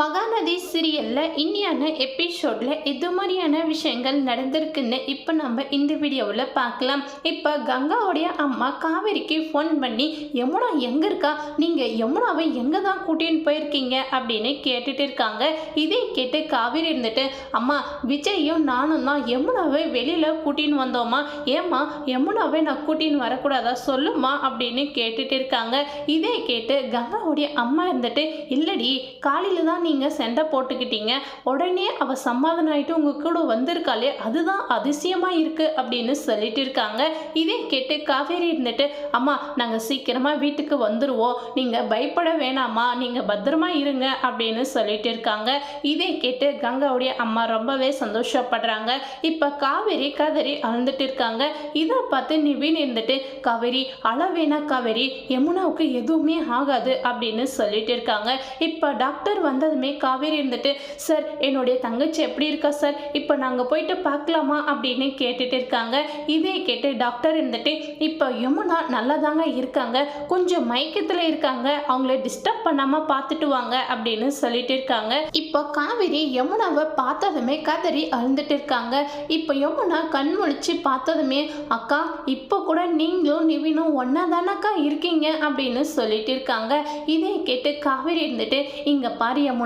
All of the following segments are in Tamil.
மகாநதி சீரியலில் இன்னியான எபிசோடில் இது மாதிரியான விஷயங்கள் நடந்திருக்குன்னு இப்போ நம்ம இந்த வீடியோவில் பார்க்கலாம். இப்போ கங்காவுடைய அம்மா காவேரிக்கு ஃபோன் பண்ணி யமுனா எங்கே இருக்கா? நீங்கள் யமுனாவை எங்கே தான் கூட்டின்னு போயிருக்கீங்க? அப்படின்னு கேட்டுட்டு இருக்காங்க. இதை கேட்டு காவேரி இருந்துட்டு அம்மா விஜயும் நானும் தான் யமுனாவை வெளியில் கூட்டின்னு வந்தோமா? ஏம்மா யமுனாவை நான் கூட்டின்னு வரக்கூடாதா? சொல்லுமா அப்படின்னு கேட்டுட்டு இருக்காங்க. இதை கேட்டு கங்காவுடைய அம்மா இருந்துட்டு இல்லடி காலையில் தான் நீங்கள் சண்டை போட்டுக்கிட்டீங்க. உடனே அவள் சமாதானம் ஆகிட்டு உங்கள் கூட வந்திருக்காளே அதுதான் அதிசயமாக இருக்குது அப்படின்னு சொல்லிட்டு இருக்காங்க. இதே கேட்டு காவேரி இருந்துட்டு அம்மா நாங்கள் சீக்கிரமாக வீட்டுக்கு வந்துடுவோம் நீங்கள் பயப்பட வேணாம்மா. நீங்கள் பத்திரமா இருங்க. அப்படின்னு சொல்லிட்டு இருக்காங்க. இதே கேட்டு கங்காவுடைய அம்மா ரொம்பவே சந்தோஷப்படுறாங்க. இப்போ காவேரி கதறி அழுந்துட்டு இருக்காங்க. இதை பார்த்து நிவின் இருந்துட்டு காவேரி அளவேணா காவேரி. யமுனாவுக்கு எதுவுமே ஆகாது. அப்படின்னு சொல்லிட்டு இருக்காங்க. இப்போ டாக்டர் வந்ததுமே காவேரி இருந்துட்டு சார் என்னுடைய தங்கச்சி எப்படி இருக்கா சார்? இப்போ நாங்கள் போயிட்டு பார்க்கலாமா? அப்படின்னு கேட்டுட்டு இருக்காங்க. இதே கேட்டு டாக்டர் இருந்துட்டு இப்போ யமுனா நல்லதாங்க இருக்காங்க. கொஞ்சம் மயக்கத்தில் இருக்காங்க. அவங்கள டிஸ்டர்ப் பண்ணாமல் பார்த்துட்டு வாங்க அப்படின்னு சொல்லிட்டு இருக்காங்க. இப்போ காவேரி யமுனாவை பார்த்ததுமே கதறி அழுந்துட்டு இருக்காங்க. இப்போ யமுனா கண் முழிச்சு பார்த்ததுமே அக்கா இப்போ கூட நீங்களும் நிவினும் ஒன்றா தானக்கா இருக்கீங்க? அப்படின்னு சொல்லிட்டு இருக்காங்க. இதே கேட்டு காவேரி இருந்துட்டு இங்கே பாரு யமுனா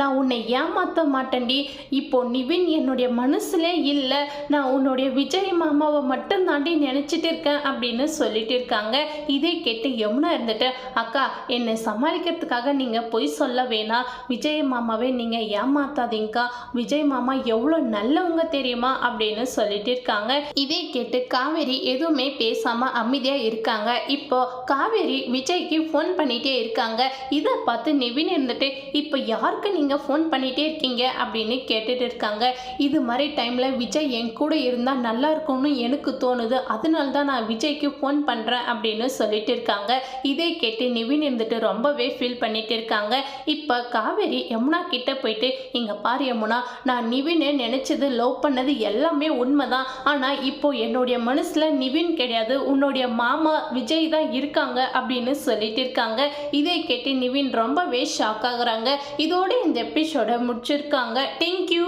நான் உன்னை ஏமாற்ற மாட்டேன்டி. இப்போ நிவின் என்னுடைய மனசுல இல்லை. நான் உன்னுடைய விஜய் மாமாவை மட்டும் தாண்டி நினச்சிட்டு இருக்கேன் அப்படின்னு சொல்லிட்டு இருக்காங்க. இதை கேட்டு யமுனா இருந்துட்டு அக்கா என்னை சமாளிக்கிறதுக்காக நீங்கள் பொய் சொல்ல வேணாம். விஜய் மாமாவே நீங்கள் ஏமாத்தாதீங்கக்கா. விஜய் மாமா எவ்வளோ நல்லவங்க தெரியுமா? அப்படின்னு சொல்லிட்டு இருக்காங்க. இதை கேட்டு காவேரி எதுவுமே பேசாமல் அமைதியாக இருக்காங்க. இப்போ காவேரி விஜய்க்கு ஃபோன் பண்ணிகிட்டே இருக்காங்க. இதை பார்த்து நிவின் இருந்துட்டு இப்போ யாருக்கு நீங்கள் ஃபோன் பண்ணிகிட்டே இருக்கீங்க அப்படின்னு கேட்டுட்டு இருக்காங்க. இது மாதிரி டைமில் விஜய் என் கூட இருந்தால் நல்லா இருக்கும்னு எனக்கு தோணுது. அதனால தான் நான் விஜய்க்கு ஃபோன் பண்ணுறேன் அப்படின்னு சொல்லிட்டு இருக்காங்க. இதை கேட்டு நிவின் இருந்துட்டு ரொம்பவே ஃபீல் பண்ணிட்டு இருக்காங்க. இப்போ காவேரி யமுனா கிட்ட போயிட்டு இங்கே பாரு யமுனா நான் நிவினை நினச்சது லவ் பண்ணது எல்லாமே உண்மைதான். ஆனால் இப்போ என்னுடைய மனசில் நிவின் கிடையாது. உன்னுடைய மாமா விஜய் தான் இருக்காங்க அப்படின்னு சொல்லிட்டு இருக்காங்க. இதை கேட்டு நிவின் ரொம்பவே ஷாக் ஆகுறாங்க. இது இதோடு இந்த எபிசோட முடிச்சிருக்காங்க. தேங்க்யூ